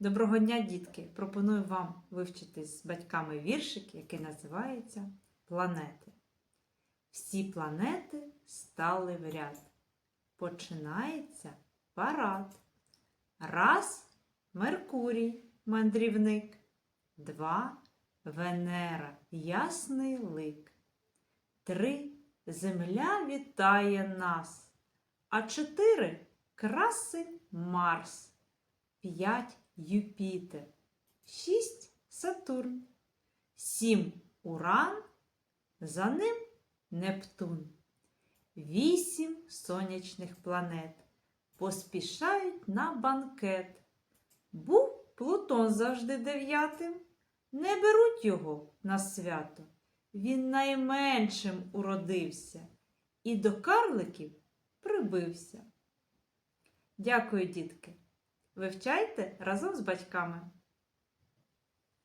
Доброго дня, дітки! Пропоную вам вивчити з батьками віршик, який називається Планети. Всі планети стали в ряд. Починається парад. Раз Меркурій, мандрівник. Два Венера, ясний лик. Три Земля вітає нас. А чотири красень Марс. П'ять Юпітер, шість Сатурн, сім Уран, за ним Нептун, вісім сонячних планет поспішають на банкет. Був Плутон завжди дев'ятим, не беруть його на свято. Він найменшим уродився і до карликів прибився. Дякую, дітки! Вивчайте разом з батьками.